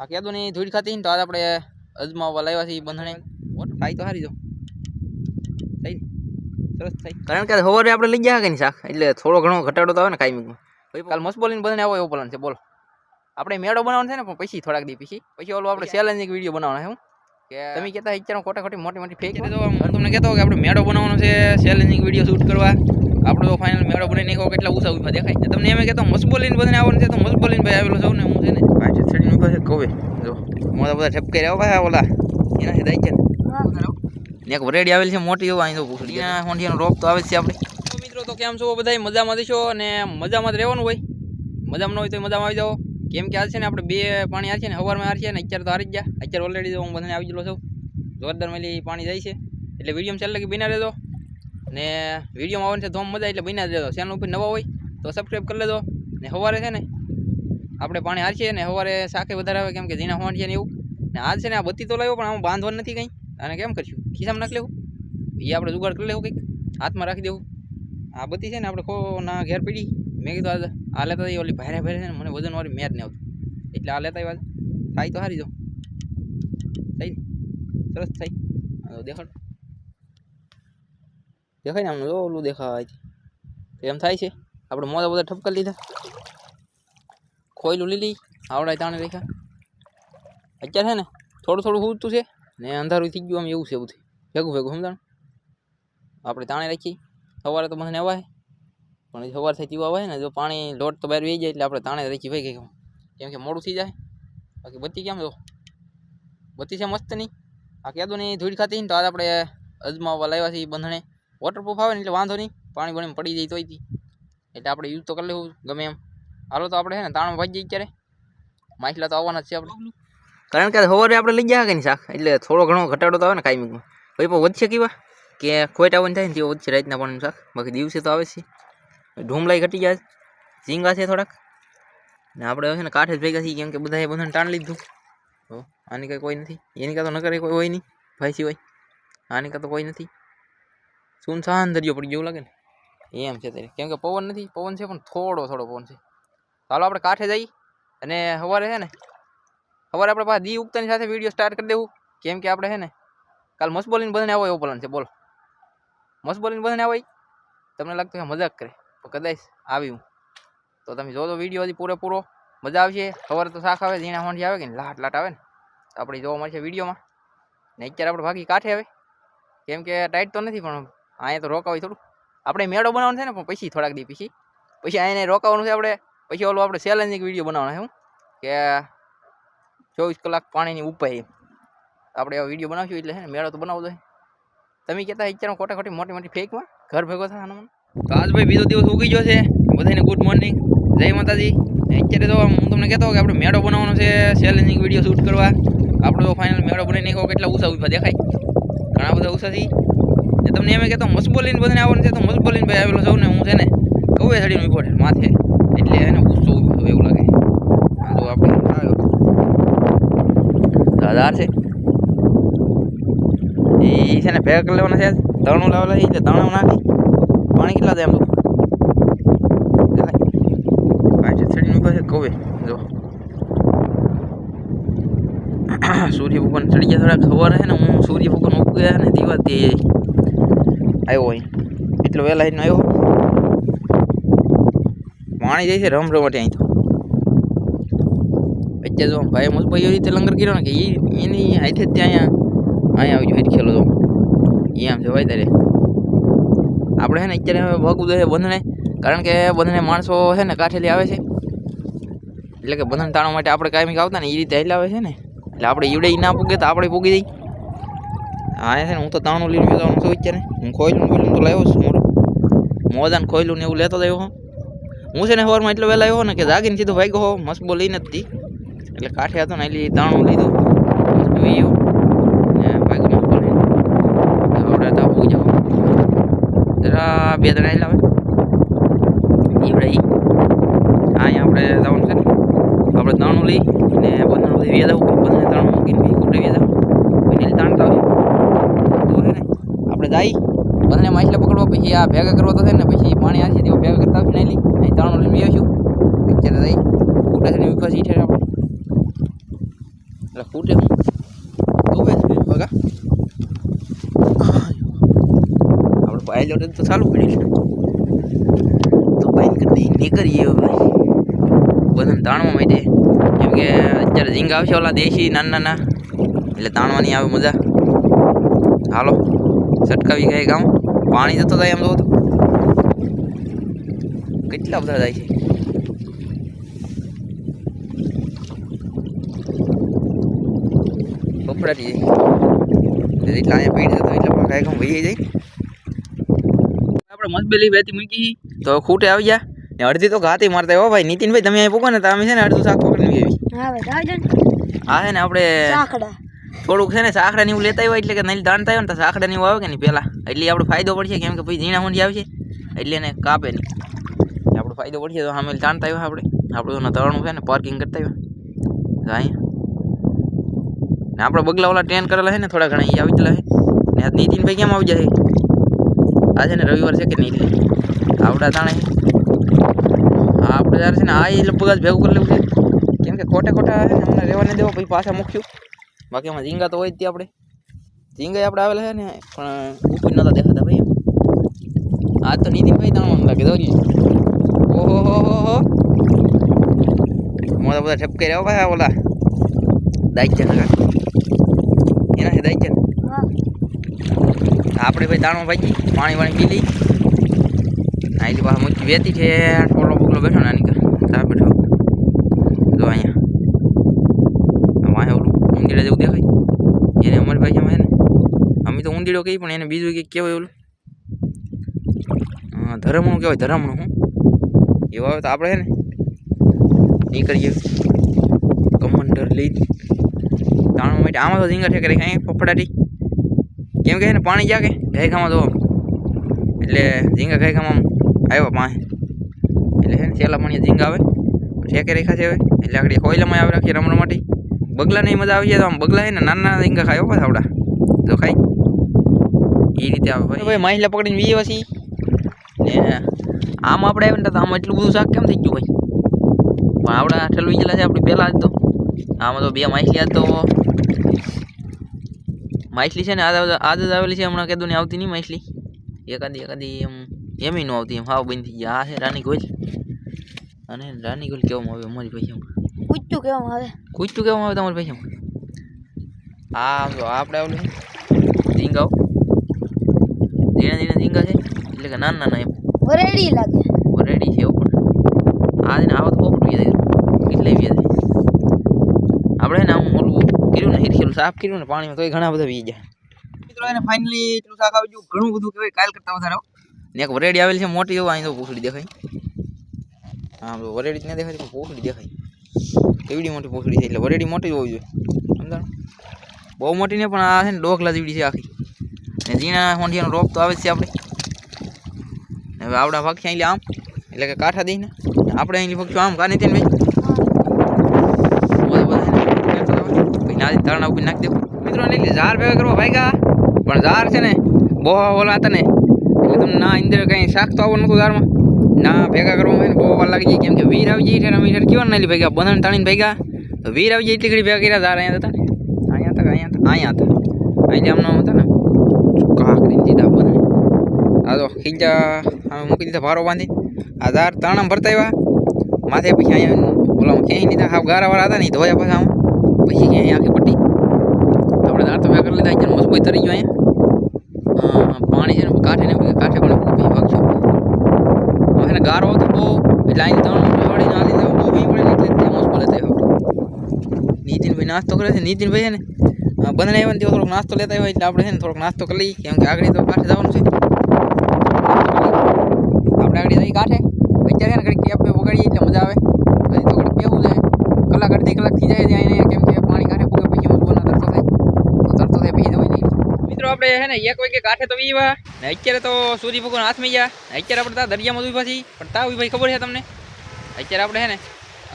આ નહીં ધૂળ ખાતી ને તો આજ આપણે અજમાવવા લાવ્યા છીએ બંધણે. વોટ થાય તો સારી જો. થઈ. સરસ થઈ. કારણ કે સવારે આપણે લઈ ગયા કે નહીં શાક? એટલે થોડો ઘણો ઘટાડો તો આવે ને કાયમીમાં ભાઈ કાલ મસ્ત બોલીને બંધણે આવો એવો પ્લાન છે બોલો. આપણે મેળો બનાવવાનો છે ને પણ પછી થોડાક દી પછી. પછી ઓલો આપણે ચેલેન્જિંગ વીડિયો બનાવવાનો છે હું. કે તમે કહેતા અત્યારે ખોટા ખોટી મોટી મોટી ફેક તો હું તમને કહેતો કે આપણે મેળો બનાવવાનો છે ચેલેન્જિંગ વીડિયો શૂટ કરવા. આપણે ફાઇનલ મેળો બનાવી નાખો કેટલા ઉષા ઊભા દેખાય. તમને એમ કહેતો મસ્ત બોલીને બધાને આવવાનું છે તો મસ્ત બોલીને ભાઈ આવેલો છું ને હું છે ને. પાંચ છડી પાસે કવે જો મોટા બધા ઠપકાઈ રહ્યા પાછા ઓલા. એના છે દાઈ છે ને એક વરેડી આવેલી છે મોટી એવું અહીં તો પૂછડી ત્યાં રોપ તો આવે છે આપણે. મિત્રો તો કેમ છો? બધા મજામાં છો? અને મજામાં જ રહેવાનું હોય? મજામાં ન હોય તો મજામાં આવી જાઓ. કેમ કે આજ છે ને આપણે બે પાણી હાર છે ને સવારમાં હાર છે ને અત્યારે તો હારી જ ગયા. અત્યારે ઓલરેડી હું બધાને આવી ગયેલો છું. જોરદાર મેલી પાણી જાય છે. એટલે વીડિયો ચાલે લગી બિના રહેજો ને વિડીયોમાં આવે છે ધોમ મજા એટલે બિના જ રહેજો ચેનલ ઉપર નવા હોય તો સબસ્ક્રાઈબ કરી લેજો. ને સવારે છે ને આપણે પાણી હારશીએ ને સવારે શાકે વધારે આવે કેમ કે ઝીણા હોણ છે ને એવું. ને આજ છે ને આ બત્તી તો લાવ્યો, પણ આમાં બાંધવા નથી કંઈ. અને કેમ કરશું? ખિસ્સામાં નાખી લેવું? એ આપણે જુગાડ કરી લેવું કંઈક. હાથમાં રાખી દેવું. આ બત્તી છે ને આપણે ખો ના ઘેર પડી. મેં કીધું આજ આ લેતા ઓલી ભારે ભારે છે ને મને વજનવાળી મેર ને આવતું. એટલે આ લેતા આવ્યા થાય તો સારી જો થઈ સરસ થઈ. દેખાડ. દેખાય ને આમ ઓલું દેખાય. એમ થાય છે. આપણે મોજા બધા ઠપકા લીધા. ખોયલું લીલી આવડાય તાણે રેખા. અત્યારે છે ને, થોડું થોડું ઉડતું છે ને અંધારું થઈ ગયું આમ એવું છે એવું થયું ભેગું ભેગું, સમજાણ? આપણે તાણે રાખીએ. સવારે તો મને અવાય પણ સવાર થઈ તેવું આવે ને, જો પાણી લોટ તો બહાર વહી જાય એટલે આપણે તાણે રાખી ભાઈ ગઈ કેમ કે મોડું થઈ જાય. બાકી બત્તી કેમ જો? બત્તી છે મસ્ત નહીં આ કહેતો નહીં ધૂળ ખાતી ને તો આજ આપણે અજમાવવા લાવ્યા છીએ બંધણે. વોટરપ્રૂફ આવે ને એટલે વાંધો નહીં. પાણી પાણી પડી જાય તોય એટલે આપણે યુઝ તો કરી લેવું ગમે એમ. હાલો તો આપણે છે ને તાણું જઈએ ક્યારે? માછલા તો આવવાના છે આપણે. કારણ કે સવારે આપણે લઈ ગયા કે નહીં શાક? એટલે થોડો ઘણો ઘટાડો તો આવે ને કાયમીમાં ભાઈ પણ વધશે કેવા? કે ખોટ આવવાનું થાય ને તેવો વધશે રાતના પણ શાક. બાકી દિવસે તો આવે છે. ઢૂમલાઈ ઘટી જાય. ઝીંગા છે થોડાક. ને આપણે છે ને કાંઠે જ ભેગા થઈ કેમ કે બધાએ બધાને તાણ લીધું. તો આની કંઈ કોઈ નથી. એની કાં તો નકરે કોઈ હોય નહીં, ભાઈ સિવાય. આની કાં તો કોઈ નથી. સુનસાન દરિયો પડી જેવું લાગે ને. એમ છે ત્યારે કેમ કે પવન નથી, પવન છે પણ થોડો થોડો પવન છે. ચાલો આપણે કાંઠે જઈએ અને સવારે છે ને, સવારે આપણે પાછા દી ઉગતાની સાથે વીડિયો સ્ટાર્ટ કરી દેવું. કેમ કે આપણે છે ને, કાલ મસ્ત બોલીને બધાને આવો એવો પ્લાન છે. બોલો. મસ્ત બોલીને બધાને આવો તમને લાગતું કે મજાક કરે. તો કદાચ આવી હું. તો તમે જોજો વીડિયો હજી પૂરેપૂરો. મજા આવશે. સવારે તો શાક આવે, ઝીણા હોંડી આવે કે લાટ લાટ આવે ને. આપણે જોવા મળશે વિડીયોમાં ને અત્યારે આપણે ભાગી કાંઠે આવે કેમ કે ટાઈટ તો નથી, પણ અહીંયા તો રોકાવી થોડું. આપણે મેળો બનાવવાનો છે ને, પણ પછી થોડાક દી પછી. પછી અહીંયા રોકાવાનું છે આપણે. પછી ઓલું આપણે ચેલેન્જિંગ વીડિયો બનાવવાનો શું કે ચોવીસ કલાક પાણીની ઉપર આપણે એવો વીડિયો બનાવશું એટલે ને મેળો તો જોઈએ. તમે કહેતા અત્યારે ખોટા ખોટી મોટી મોટી ફેકમાં ઘર ભેગો થાય મને તો આજ ભાઈ બીજો દિવસ ઉગી ગયો છે. બધાને ગુડ મોર્નિંગ જય માતાજી. અત્યારે તો હું તમને કહેતો કે આપણે મેળો બનાવવાનો છે ચેલેન્જિંગ વીડિયો શૂટ કરવા. આપણે તો ફાઇનલ મેળો બનાવી નાખો કેટલા ઉષા ઊભા દેખાય. ઘણા બધા ઉષાથી. તમને એમ કહેતો મસ્ત બધાને આવવાનું છે, તો મસ્ત ભાઈ આવેલો છું ને હું છે ને કવે ચડીને ઊભો માથે. એટલે એને ગુસ્સો એવું લાગે. જો આપણે આવ્યો છે. એ છે ને કરી લેવાના છે. તણું લાવેલા છે એટલે તણું નાખી. પાણી કેટલા દે એમ તો? પાંચ ચડીને ઊભા છે કવે જો. સૂર્ય ભગવાન ચડી ગયા થોડા ખબર છે ને, હું સૂર્ય ભગવાન ઉગ્યા ને, દીવાથી આવ્યો અહીં. એટલો વહેલા આવીને આવ્યો પાણી જાય છે, રમ રમટે અહીં તો. અત્યારે જો ભાઈ મજભાઈ એવી રીતે લંગર કર્યો ને કે એ એની હાથે જ ત્યાં અહીંયા અહીંયા આવી જોઈએ ખેલો તો. એ આમ જવાય તારે. આપણે છે ને અત્યારે ભાગવું છે બંધને, કારણ કે બંધને માણસો છે ને કાઠેલી આવે છે. એટલે કે બંધન તાણવા માટે આપણે કાયમિક આવતા ને એ રીતે હેલાવે છે ને. એટલે આપણે ઈવડે ના પૂગે તો આપણે પૂગી જઈ હા છે ને હું તો તાણું લઈને જવાનું છું અત્યારે. હું ખોઈલું બોયલું તો લાવ્યો છું મોટું મોદાન ખોઈલું ને એવું લેતો જ આવ્યો હું. હું છે ને સવારમાં એટલો વહેલા આવ્યો ને કે જાગીને સીધો ભાગ્યો હો મસ્બો લઈને જ એટલે કાંઠે હતો ને એટલે તાણું લીધું. મસ્બો ઈયો ને ભાગ્યો મસ્બો આપણે તો જરા બે ત્રણ આવેલા હોય. ઈવડે અહીંયા આપણે જવાનું છે ને. આપણે તાણું લઈ ને બધા બધી વ્યાજ આવું બધાને તાણું મૂકીને કુટે વ્યાજ પછી તાણતા હોય. તો ને, આપણે જાય. બધાને માછલા પકડવા, પછી આ ભેગા કરવા તો છે ને, પછી પાણી આવશે છે ભેગા કરતા આવશે નહીં અહીં તાણો લઈને આવીશું અત્યારે થઈ ફૂટે છે વિકાસ ઈઠે આપણે. એટલે ફૂટે ધોવે છે બગા. આપણે પાયલોટ તો ચાલુ પડ્યું છે. તો બાઈક કરી દઈએ, નીકળીએ હવે. બધાને તાણવા માટે. કેમ કે અત્યારે ઝીંગા આવશે ઓલા દેશી, નાના નાના. એટલે તાણવાની આવે મજા. હાલો, સટકાવી ગઈ ગામ. પાણી જતો થાય એમ તો કેટલા બધા જાય છે? ફફડાટી જાય. એટલા અહીંયા પીડ જતો એટલે કાંઈ કામ વહી જાય. આપણે મસ્બેલી બેથી મૂકી તો ખૂટે આવી ગયા. ને અડધી તો ઘાતી મારતા હો ભાઈ નીતિનભાઈ તમે અહીં પૂકો ને તો અમે છે ને અડધું શાક પકડીને આવી હા ભાઈ આવજો આ છે ને આપણે સાંકડા થોડુંક છે ને સાખડા ને એવું લેતા હોય એટલે કે નહીં દાણતા હોય ને તો સાખડા ને આવે કે નહીં પહેલાં એટલે આપણે ફાયદો પડશે કેમ કે પછી ઝીણા ઊંડી આવશે. એટલે એને કાપે નહીં. આપણો ફાયદો પડશે તો સામે તાણતા આવ્યા આપણે. આપણું એના તળનું છે ને પાર્કિંગ કરતા આવ્યા. તો અહીંયા. ને આપણે બગલા ઓલા ટ્રેન કરેલા છે ને થોડા ઘણા એ આવી ગયેલા છે. ને આજ નીતિનભાઈ કેમ આવી જશે આ છે ને રવિવાર છે કે નહીં આવડા તાણે. આપણે જ્યારે છે ને આ એ લગભગ ભેગું કરી લેવું છે. કેમ કે ખોટા ખોટા છે ને રહેવા નહીં દેવો, પછી પાછા મૂક્યું. બાકી એમાં ઝીંગા તો હોય જ તે આપણે. ઝીંગા આપણે આવેલા છે ને પણ ઉપર નતા દેખાતા ભાઈ આ તો નીતિનભાઈ તાણવાનું લાગે તો ઓહો હો હો હો. મોટા બધા ઠપકે રહ્યા ભાઈ આ ઓલા દાઈચન એના છે દાઈચન હા. આપણે ભાઈ દાણો ભાજી પાણી વાણી પી લઈ. આ એની પાસે મૂકી વેતી છે ટોલો બોકલો બેઠો ને આની તા બેઠો જો અહીંયા વાંહે ઓલું ઊંધીડા જેવું દેખાય એને અમારી ભાષામાં છે ને અમે કહી પણ એને બીજું કંઈક કહેવાય ઓલું. હા, ધરમણું કહેવાય, ધરમણું હું. એવું આવે તો આપણે છે ને નીકળીએ. કમંડર લઈ. જાણવા માટે આમાં તો ઝીંગા ઠેકરે કાંઈ ફફડાટી. કેમ કે ને, પાણી જાગે ગાયખામાં તો. એટલે ઝીંગા ગાયખામાં આવ્યા પાસે એટલે છે ને, છેલ્લા પાણી ઝીંગા આવે. ઠેકે રેખા છે હવે. એટલે આગળ કોયલામાં આવી રાખીએ રમણ માટે. બગલા નહીં મજા આવી જાય તો આમ બગલા છે ને, નાના નાના ઝીંગા ખાય પાછા આપણા તો ખાઈ એ રીતે આવે ભાઈ. ભાઈ માહિલા પકડીને વીએ પછી. ને આમ આપણે આવીને તો આમાં એટલું બધું શાક કેમ થઈ ગયું ભાઈ? પણ આપણા ઠલવી ગયેલા છે આપણે પહેલાં જ તો. આમાં તો બે માછલી આજ તો માછલી છે ને આજ આજ જ આવેલી છે હમણાં કીધું ને આવતી નહીં માછલી. એકાદી એકાદી એમ એમ ન આવતી એમ હાવ બંધ થઈ ગયા આ છે રાની ગોલ. અને રાની ગોલ કેવામાં આવે અમારી ભાઈ એમ. કૂચતું કેવામાં આવે. કૂચતું કેવામાં આવે તમારી ભાઈ એમ? હા આપણે આવેલું છે. ધીરે ઝીંગા છે. એટલે કે નાના નાના એમ. વરેડી લાગે. વરેડી છે એવું પણ. આ ને આવા તો પોપટ જાય કેટલે જાય આપણે ને આમ ઓલું કર્યું ને હિરખેલું સાફ કર્યું ને પાણીમાં તોય ઘણા બધા વી જાય. મિત્રો એને ફાઇનલી એટલું શાક આવી ગયું. ઘણું બધું કહેવાય કાલ કરતા વધારે ને એક વરેડી આવેલી છે મોટી એવું અહીં તો પૂછડી દેખાય. હા તો વરેડી જ ના દેખાય પણ પૂછડી દેખાય. કેવડી મોટી પૂછડી છે? એટલે વરેડી મોટી હોવી જોઈએ. સમજાણું? બહુ મોટી ને પણ આ છે ને ડોકલા જેવડી છે આખી. ને ઝીણા હોંઠિયાનો રોપ તો આવે જ છે આપણે. હવે આવડા ભાગ છે અહીં આમ. એટલે કે કાંઠા દઈને. આપણે અહીં ફક્ત આમ કાને તેને ભાઈ નાદી તળના ઉપર નાખી દેવું. મિત્રો ને એટલે ઝાર ભેગા કરવા ભાગ્યા પણ ઝાર છે ને, બહુ ઓલા હતા ને. એટલે તમને ના અંદર કંઈ શાક તો આવવાનું નતું ઝારમાં ના, ભેગા કરવામાં હોય ને બહુ વાર લાગી જાય કેમ કે વીર આવી જાય એટલે અમે કેવા ના ભેગા બંધણ તાણીને ભેગા. તો વીર આવી જાય એટલી ઘડી ભેગા કર્યા? ઝાર અહીંયા હતા ને. અહીંયા હતા કે અહીંયા હતા અહીંયા હતા. અહીંયા આમના હતા ને. કાકરીને સીધા બંધણ આ તો ખીજા અમે મૂકી દીધા ભારો બાંધી. આ ઝાર તાણા ભરતા આવ્યા. માથે પછી અહીંયા ઓલા ક્યાંય લીધા હાવ ગારાવાળા હતા નહીં ધોયા પાછા આમ પછી ક્યાંય આખી પટ્ટી. આપણે દાળ તો ભેગા કરી લીધા અહીંયા મજબૂત તરી ગયો અહીંયા. અ, પાણી છે ને કાંઠે ને પછી કાંઠે પણ પછી ભાગશો હવે ને ગારો હતો બહુ એટલે અહીં ત્રણ વાળીને આ લીધા બહુ વી પડે ને એટલે ત્યાં મસ્ત બોલે થાય નીતિનભાઈ નાસ્તો કરે છે નીતિનભાઈ છે ને અ, બંધને આવ્યા ને તેઓ થોડોક નાસ્તો લેતા હોય એટલે આપણે છે ને થોડોક નાસ્તો કરી લઈએ કેમ કે આગળ તો કાંઠે જવાનું છે આપણે આગળ જઈ કાંઠે અત્યારે છે ને ઘડીક કેપ વગાડીએ એટલે મજા આવે હજી તો ઘડીક કેવું છે કલાક અડધી કલાક થઈ જાય ત્યાં એને કેમ કે પાણી કાંઠે પૂગે પછી મજબૂર તરતો થાય તો તરતો થાય પછી જવાય નહીં મિત્રો આપણે છે ને એક વાગે કાંઠે તો વીવા ને અત્યારે તો સૂર્ય ભગવાન હાથમાં ગયા અત્યારે આપણે ત્યાં દરિયામાં ઊભા છીએ પણ તા ભાઈ ખબર છે તમને? અત્યારે આપણે છે ને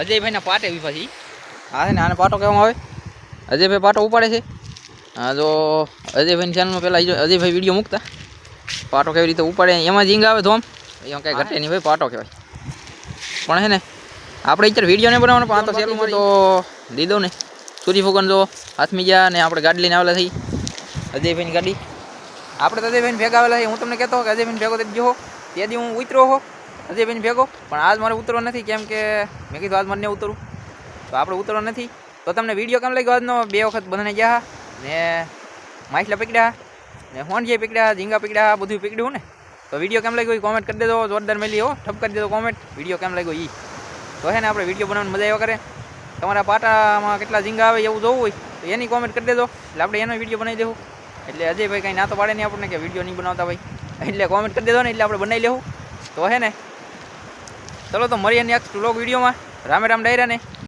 અજયભાઈના પાટે ઊભા છીએ હા છે ને આને પાટો કહેવામાં આવે અજયભાઈ પાટો ઉપાડે છે હા જો અજયભાઈની ચેનલમાં પહેલાં અજયભાઈ વીડિયો મૂકતા। પાટો કેવી રીતે ઉપાડે, એમાં ઝીંગ આવે ધોમ. એમાં કાંઈ ઘટે નહીં ભાઈ, પાટો કહેવાય. પણ છે ને આપણે અત્યારે વીડિયો નહીં બનાવવાનો પણ આ તો સેલું તો ને. સૂર્ય ફૂકન જો હાથમી ગયા ને આપણે ગાડી લઈને આવેલા થઈ અજયભાઈની ગાડી. આપણે અજયભાઈને ભેગા આવેલા છે હું તમને કહેતો કે અજયભાઈને ભેગો થઈ ગયો તે દી હું ઉતરો હો. અજયભાઈને ભેગો. પણ આજ મારે ઉતરવા નથી. કેમ કે મેં કીધું આજ મને ઉતરું. તો આપણે ઉતરવા નથી. તો તમને વીડિયો કેમ લાગ્યો? આજનો બે વખત બધાને ગયા ને માછલા પકડ્યા ને હોંડિયા પીકડ્યા ઝીંગા પીકડ્યા બધું પીકડ્યું ને. તો વીડિયો કેમ લાગ્યો? એ કોમેન્ટ કરી દેજો. જોરદાર મેલી હો. ઠપ કરી દેજો કોમેન્ટ વીડિયો કેમ લાગ્યો એ તો હે ને આપણે વીડિયો બનાવવાની મજા આવ્યા કરે. તમારા પાટામાં કેટલા ઝીંગા આવે એવું જોવું હોય, તો એની કોમેન્ટ કરી દેજો. એટલે આપણે એનો વીડિયો બનાવી દેવું. એટલે અજયભાઈ કંઈ ના તો પાડે નહીં આપણને કે વીડિયો નહીં બનાવતા ભાઈ. એટલે કોમેન્ટ કરી દેજો ને, એટલે આપણે બનાવી લેવું. તો હે ને, ચલો તો મળીએ નેક્સ્ટ વ્લોગ વિડીયોમાં. રામે રામ ડાયરા ને